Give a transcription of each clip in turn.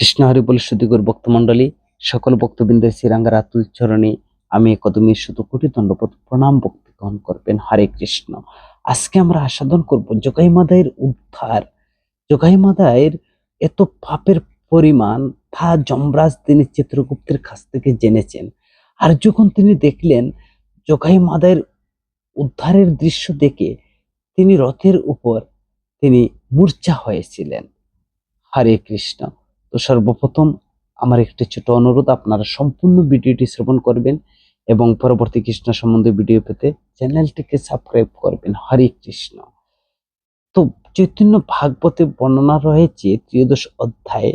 কৃষ্ণ হরি বলে সুদীগর ভক্তমণ্ডলী, সকল ভক্তবৃন্দের শ্রীরাঙ্গার আতুল চরণে আমি একদমী শত কোটি দণ্ডপত প্রণাম ভক্তি গ্রহণ করবেন। হরে কৃষ্ণ। আজকে আমরা আস্বাদন করব যোগাই মাদায়ের উদ্ধার। যোগাই মাদায়ের এত পাপের পরিমাণ, তা যমরাজ তিনি চিত্রগুপ্তের কাছ থেকে জেনেছেন। আর যখন তিনি দেখলেন যোগাই মাদায়ের উদ্ধারের দৃশ্য দেখে তিনি রথের উপর তিনি মূর্ছা হয়েছিলেন। হরে কৃষ্ণ। তো সর্বপ্রথম আমার একটি ছোট অনুরোধ, আপনারা সম্পূর্ণ ভিডিওটি শ্রবণ করবেন এবং পরবর্তী কৃষ্ণ সম্বন্ধে ভিডিও পেতে চ্যানেলটিকে সাবস্ক্রাইব করবেন। হরে কৃষ্ণ। তো চৈতন্য ভাগবতে বর্ণনা রয়েছে ত্রয়োদশ অধ্যায়ে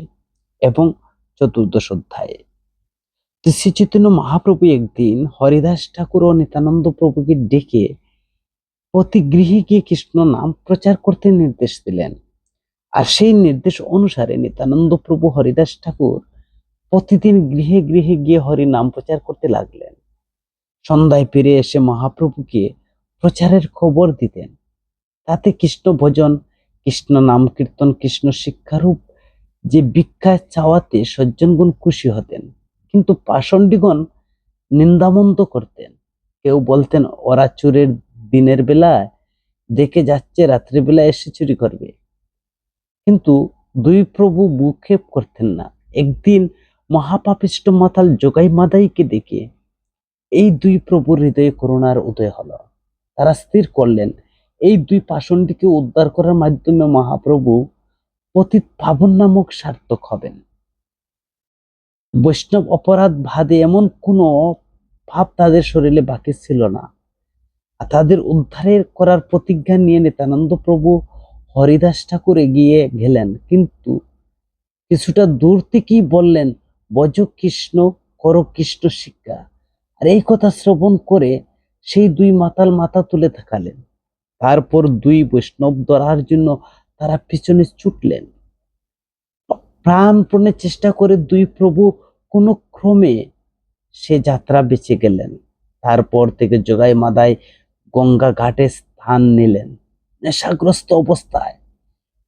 এবং চতুর্দশ অধ্যায়ে। তো শ্রী চৈতন্য মহাপ্রভু একদিন হরিদাস ঠাকুর ও নিত্যানন্দ প্রভুকে ডেকে প্রতি গৃহে গিয়ে কৃষ্ণ নাম প্রচার করতে নির্দেশ দিলেন। আর সেই নির্দেশ অনুসারে নিত্যানন্দ প্রভু হরিদাস ঠাকুর প্রতিদিন গৃহে গৃহে গিয়ে হরি নাম প্রচার করতে লাগলেন। সন্ধ্যায় ফিরে এসে মহাপ্রভুকে প্রচারের খবর দিতেন। তাতে কৃষ্ণ ভজন, কৃষ্ণ নাম কীর্তন, কৃষ্ণ শিক্ষারূপ যে ভিক্ষা চাওয়াতে সজ্জনগণ খুশি হতেন। কিন্তু পাষণ্ডীগণ নিন্দামন্দ করতেন। কেউ বলতেন, ওরা চুরের দিনের বেলায় দেখে যাচ্ছে রাত্রিবেলা এসে চুরি করবে। কিন্তু দুই প্রভু ভূক্ষেপ করতেন না। একদিন মহাপাপিষ্ট মাতাল যোগাই মাদাইকে দেখে এই দুই প্রভুর হৃদয়ে করুণার উদয় হলো। তারা স্থির করলেন, এই দুই পাষণ্ডীকে উদ্ধার করার মাধ্যমে মহাপ্রভু পতিত পাবন নামক সার্থক হবেন। বৈষ্ণব অপরাধ ভাদে এমন কোনো ভাব তাদের শরীরে বাকি ছিল না। তাদের উদ্ধারের করার প্রতিজ্ঞা নিয়ে নিত্যানন্দ প্রভু হরিদাস ঠাকুর এগিয়ে গেলেন, কিন্তু কিছুটা দূর থেকেই বললেন বজ কৃষ্ণ কর কৃষ্ণ শিক্ষা। আর এই কথা শ্রবণ করে সেই দুই মাতাল মাথা তুলে থাকালেন তারপর দুই বৈষ্ণব ধরার জন্য তারা পিছনে ছুটলেন। প্রাণপণে চেষ্টা করে দুই প্রভু কোনো ক্রমে সে যাত্রা বেঁচে গেলেন। তারপর থেকে যোগাই মাদায় গঙ্গা ঘাটে স্থান নিলেন। নেশাগ্রস্ত অবস্থায়।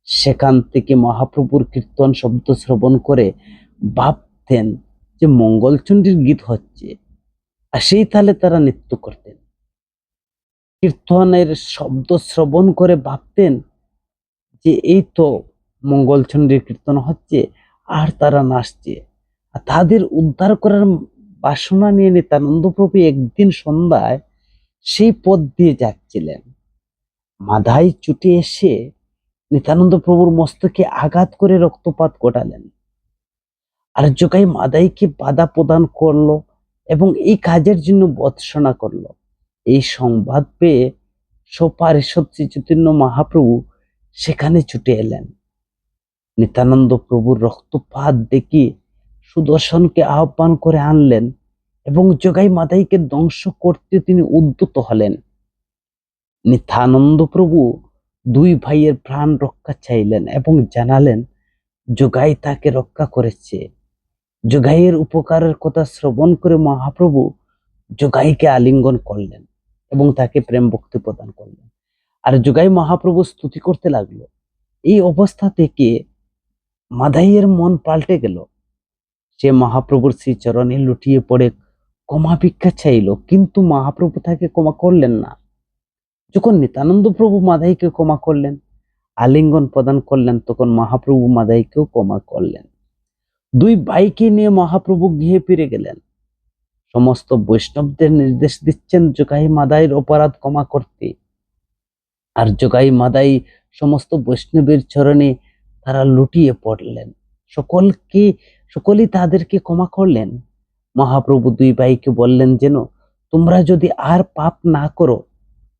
সেখান থেকে মহাপ্রভুর কীর্তন শব্দ শ্রবণ করে ভাবতেন যে মঙ্গলচণ্ডীর গীত হচ্ছে, আর সেই তালে তারা নৃত্য করতেন। কীর্তনের শব্দ শ্রবণ করে ভাবতেন যে এই তো মঙ্গলচণ্ডীর কীর্তন হচ্ছে, আর তারা নাচছে। আর তাদের উদ্ধার করার বাসনা নিয়ে নিত্যানন্দ প্রভু একদিন সন্ধ্যায় সেই পথ দিয়ে যাচ্ছিলেন। মাধাই ছুটে এসে নিত্যানন্দ প্রভুর মস্তকে আঘাত করে রক্তপাত ঘটালেন। আর যোগাই মাদাইকে বাধা প্রদান করল এবং এই কাজের জন্য বৎসনা করল। এই সংবাদ পেয়ে সোপারিষদ শ্রী চৈতন্য মহাপ্রভু সেখানে ছুটে এলেন। নিত্যানন্দ প্রভুর রক্তপাত দেখি সুদর্শনকে আহ্বান করে আনলেন এবং যোগাই মাদাইকে ধ্বংস করতে তিনি উদ্যত হলেন। নিত্যানন্দ প্রভু দুই ভাইয়ের প্রাণ রক্ষা চাইলেন এবং জানালেন যোগাই তাকে রক্ষা করেছে। যোগাইয়ের উপকারের কথা শ্রবণ করে মহাপ্রভু যোগাইকে আলিঙ্গন করলেন এবং তাকে প্রেম ভক্তি প্রদান করলেন। আর যোগাই মহাপ্রভু স্তুতি করতে লাগল। এই অবস্থা থেকে মাধাইয়ের মন পাল্টে গেল। সে মহাপ্রভুর শ্রীচরণে লুটিয়ে পড়ে ক্ষমা ভিক্ষা চাইল, কিন্তু মহাপ্রভু তাকে ক্ষমা করলেন না। যখন নিত্যানন্দ প্রভু মাদাইকে ক্ষমা করলেন, আলিঙ্গন প্রদান করলেন, তখন মহাপ্রভু মাদাইকেও ক্ষমা করলেন। দুই ভাইকে নিয়ে মহাপ্রভু গৃহে ফিরে গেলেন। সমস্ত বৈষ্ণবদের নির্দেশ দিচ্ছেন যোগাই মাদাইয়ের অপরাধ ক্ষমা করতে। আর জোগাই মাদাই সমস্ত বৈষ্ণবের চরণে তারা লুটিয়ে পড়লেন। সকলকে, সকলেই তাদেরকে ক্ষমা করলেন। মহাপ্রভু দুই ভাইকে বললেন, যেন তোমরা যদি আর পাপ না করো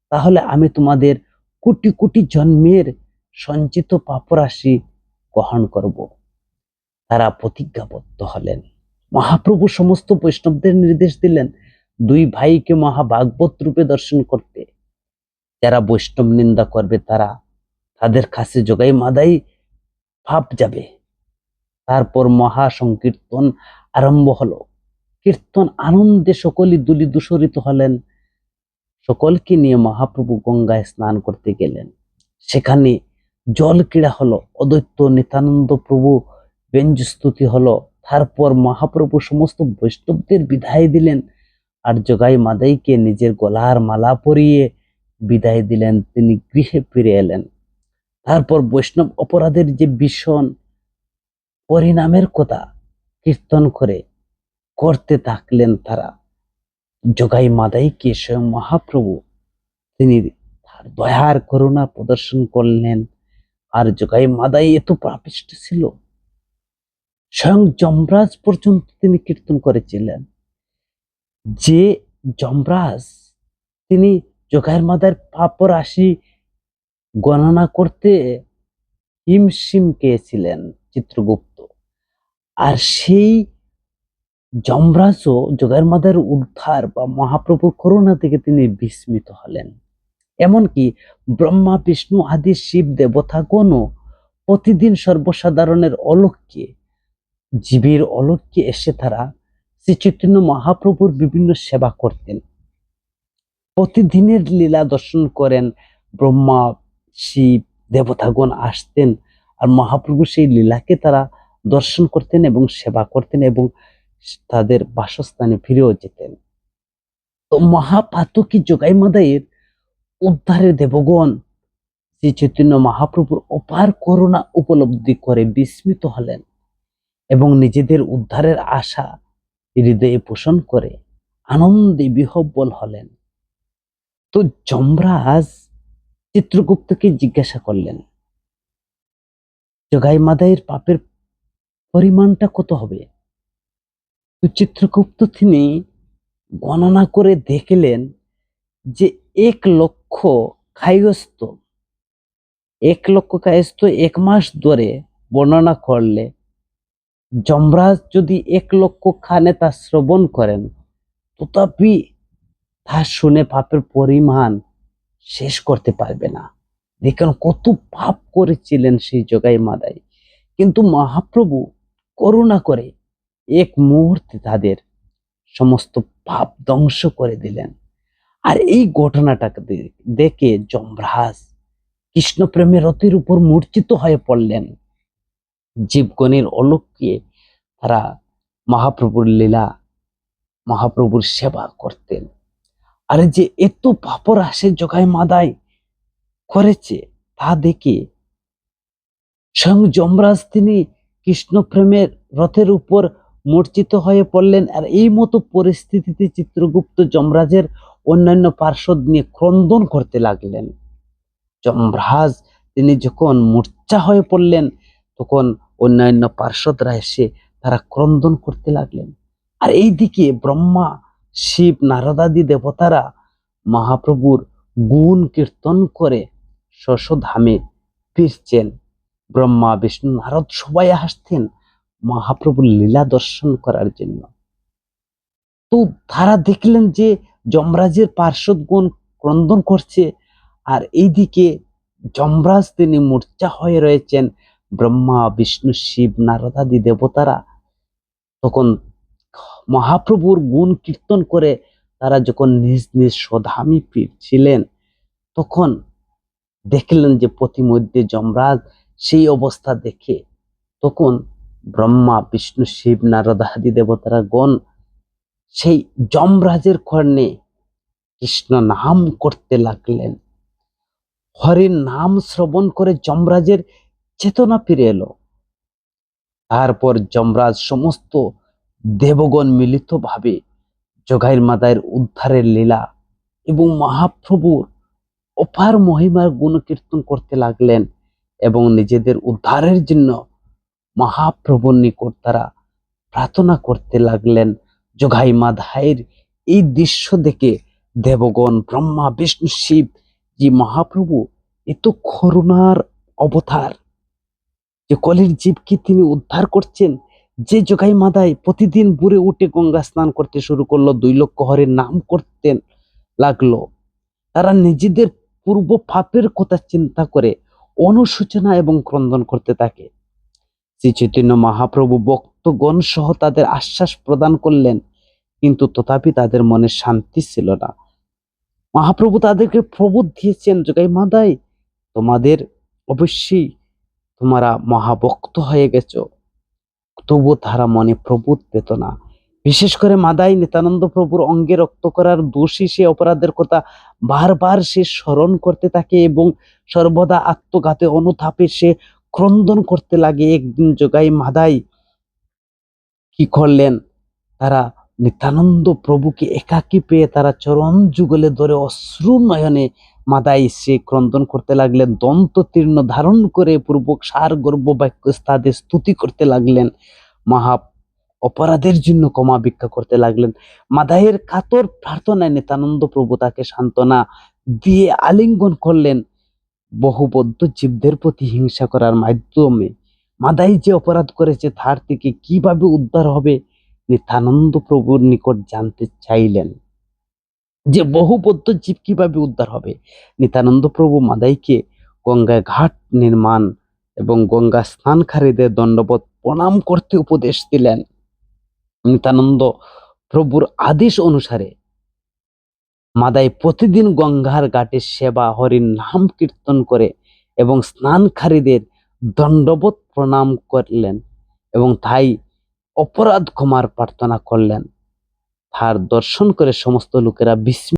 তাহলে আমি তোমাদের কোটি কোটি জন্মের সঞ্চিত পাপরাশি গ্রহণ করব। তারা প্রতিজ্ঞাবদ্ধ হলেন। মহাপ্রভু সমস্ত বৈষ্ণবদের নির্দেশ দিলেন দুই ভাইকে মহাভাগবত রূপে দর্শন করতে। যারা বৈষ্ণব নিন্দা করবে তারা তাদের কাছে যোগাই মাদাই ভাব যাবে। তারপর মহা সংকীর্তন আরম্ভ হলো। কীর্তন আনন্দে সকলেই দুলি দূষরিত হলেন। সকলকে নিয়ে মহাপ্রভু গঙ্গায় স্নান করতে গেলেন। সেখানে জল ক্রীড়া হলো, অদ্বৈত নিত্যানন্দ প্রভু ব্যঞ্জস্তুতি হলো। তারপর মহাপ্রভু সমস্ত বৈষ্ণবদের বিদায় দিলেন আর জগাই মাদাইকে নিজের গলার মালা পরিয়ে বিদায় দিলেন। তিনি গৃহে ফিরে এলেন। তারপর বৈষ্ণব অপরাধের যে ভীষণ পরিণামের কথা কীর্তন করে করতে থাকলেন তারা। জগাই মাদাইকে স্বয়ং মহাপ্রভু। তিনি তার দয়ার করুণা প্রদর্শন করলেন। আর জগাই মাদাই এত প্রাপিষ্ট ছিল। স্বয়ং যমরাজ পর্যন্ত তিনি কীর্তন করেছিলেন। যে যমরাজ তিনি জগাইয়ের মাদার পাপ রাশি গণনা করতে হিমশিম খেয়েছিলেন, চিত্রগুপ্ত। আর সেই যমরাজও মাদার উদ্ধার বা মহাপ্রভুর করুণা থেকে তিনি বিস্মিত হলেন। এমনকি ব্রহ্মা, বিষ্ণু আদি শিব দেবতাগণও প্রতিদিন সর্বসাধারণের অলক্ষ্যে, জীবের অলক্ষ্যে এসে তারা শ্রী চৈতন্য মহাপ্রভুর বিভিন্ন সেবা করতেন। প্রতিদিনের লীলা দর্শন করেন ব্রহ্মা, শিব দেবতাগণ আসতেন আর মহাপ্রভু সেই লীলাকে তারা দর্শন করতেন এবং সেবা করতেন এবং তাদের বাসস্থানে ফিরেও যেতেন। তো মহাপাতকী যোগাই মাদাইয়ের উদ্ধারের দেবগণ শ্রী চৈতন্য মহাপ্রভুর অপার করুণা উপলব্ধি করে বিস্মিত হলেন এবং নিজেদের উদ্ধারের আশা হৃদয়ে পোষণ করে আনন্দে বিহব্বল হলেন। তো যমরাজ চিত্রগুপ্তকে জিজ্ঞাসা করলেন, জগাই মাদাইয়ের পাপের পরিমাণটা কত হবে? তো চিত্রগুপ্ত তিনি গণনা করে দেখলেন যে এক লক্ষ কায়স্থ এক লক্ষ কায়স্থ এক মাস ধরে বর্ণনা করলে যমরাজ যদি এক লক্ষ খানে তা শ্রবণ করেন, তথাপি তা শুনে পাপের পরিমাণ শেষ করতে পারবে না। দেখেন কত পাপ করেছিলেন সেই জগাই মাদাই। কিন্তু মহাপ্রভু করুণা করে এক মুহূর্তে তাদের সমস্ত পাপ ধ্বংস করে দিলেন। আর এই ঘটনাটাকে দেখে যমরাজ কৃষ্ণ প্রেমের রতির উপর মূর্ছিত হয়ে পড়লেন। জীবগণের অলক্ষ্যে তারা মহাপ্রভুর লীলা, মহাপ্রভুর সেবা করতেন। আর যে এত পাপর আসে জগায় মাদায় করেছে, তা দেখে স্বয়ং যমরাজ তিনি কৃষ্ণ প্রেমের রথের উপর মূর্ছিত হয়ে পড়লেন আর এই মতো পরিস্থিতিতে চিত্রগুপ্ত যমরাজের অন্যান্য পার্শ্বদ নিয়ে ক্রন্দন করতে লাগলেন। যমরাজ, তিনি যখন মূর্ছা হয়ে পড়লেন, তখন অন্যান্য পার্শ্বদরা এসে তারা ক্রন্দন করতে লাগলেন। আর এইদিকে ব্রহ্মা, শিব নারদাদি দেবতারা মহাপ্রভুর গুণ কীর্তন করে শশধামে ফিরছেন। ব্রহ্মা, বিষ্ণু, নারদ সবাই আসতেন মহাপ্রভুর লীলা দর্শন করার জন্য। তো তারা দেখলেন যে যমরাজের পার্শ্বদ গুণ ক্রন্দন করছে আর এইদিকে যমরাজ তিনি মূর্ছা হয়ে রয়েছেন। ব্রহ্মা, বিষ্ণু, শিব নারদাদি দেবতারা। তখন মহাপ্রভুর গুণ কীর্তন করে তারা যখন নিজ নিজ স্বধামী ফিরছিলেন, তখন দেখলেন যে প্রতিমধ্যে যমরাজ সেই অবস্থা দেখে তখন ব্রহ্মা, বিষ্ণু, শিব নারদাদি দেবতারা গণ সেই যমরাজের কর্ণে কৃষ্ণ নাম করতে লাগলেন। হরির নাম শ্রবণ করে যমরাজের চেতনা ফিরে এলো। তারপর যমরাজ সমস্ত দেবগণ মিলিতভাবে জগাইর মাদায়ের উদ্ধারের লীলা এবং মহাপ্রভুর অপার মহিমার গুণকীর্তন করতে লাগলেন এবং নিজেদের উদ্ধারের জন্য মহাপ্রভুর নিকট তারা প্রার্থনা করতে লাগলেন, জগাই মাধায়ের এই দৃশ্য দেখে দেবগণ, ব্রহ্মা, বিষ্ণু, শিব, যে মহাপ্রভু এত করুণার অবতার, যে কলির জীবকে তিনি উদ্ধার করছেন, যে জগাই মাদায় প্রতিদিন বুড়ে উঠে গঙ্গা স্নান করতে শুরু করল, দুই লক্ষ হরের নাম করতেন লাগল। তারা নিজেদের পূর্ব পাপের কথা চিন্তা করে অনুশোচনা এবং ক্রন্দন করতে থাকে। শ্রী চৈতন্য মহাপ্রভু ভক্তগণ সহ তাদের আশ্বাস প্রদান করলেন, কিন্তু তথাপি তাদের মনে শান্তি ছিল না। মহাপ্রভু তাদেরকে প্রবোধ দিয়েছেন যোগাই মাদাই, তোমাদের অবশ্যই তোমরা মহাভক্ত হয়ে গেছো। তবু তারা মনে প্রবোধ পেত না। বিশেষ করে মাদাই নিত্যানন্দ প্রভুর অঙ্গে রক্ত করার দোষী সে অপরাধের কথা বারবার সে স্মরণ করতে থাকে এবং সর্বদা আত্মঘাতে অনুতাপে সে ক্রন্দন করতে লাগে, একদিন যোগাই মাদাই। কি করলেন? তারা নিত্যানন্দ প্রভুকে একাকী পেয়ে তারা চরম যুগলে ধরে অশ্রু নয়নে মাদাই সে ক্রন্দন করতে লাগলেন। দন্ত তীর্ণ ধারণ করে পূর্বক সার গর্ব বাক্য স্তাদে স্তুতি করতে লাগলেন। মহা অপরাধের জন্য ক্ষমা ভিক্ষা করতে লাগলেন। মাদাইয়ের কাতর প্রার্থনায় নিত্যানন্দ প্রভু তাকে সান্ত্বনা দিয়ে আলিঙ্গন করলেন। বহুবদ্ধ জীবদের প্রতি হিংসা করার মাধ্যমে মাদাই যে অপরাধ করেছে, তার থেকে কীভাবে উদ্ধার হবে নিত্যানন্দ প্রভুর নিকট জানতে চাইলেন। যে বহুবদ্ধ জীব কীভাবে উদ্ধার হবে? নিত্যানন্দ প্রভু মাদাইকে গঙ্গায় ঘাট নির্মাণ এবং গঙ্গা স্নানকারীদের দণ্ডবোধ প্রণাম করতে উপদেশ দিলেন। নিত্যানন্দ প্রভুর আদেশ অনুসারে মাদাই প্রতিদিন গঙ্গার ঘাটে সেবা, হরির নাম কীর্তন করে এবং স্নানকারীদের দণ্ডবোধ প্রণাম করলেন এবং তাই অপরাধ ক্ষমার প্রার্থনা করলেন। তার দর্শন করে সমস্ত লোকেরা বিস্মিত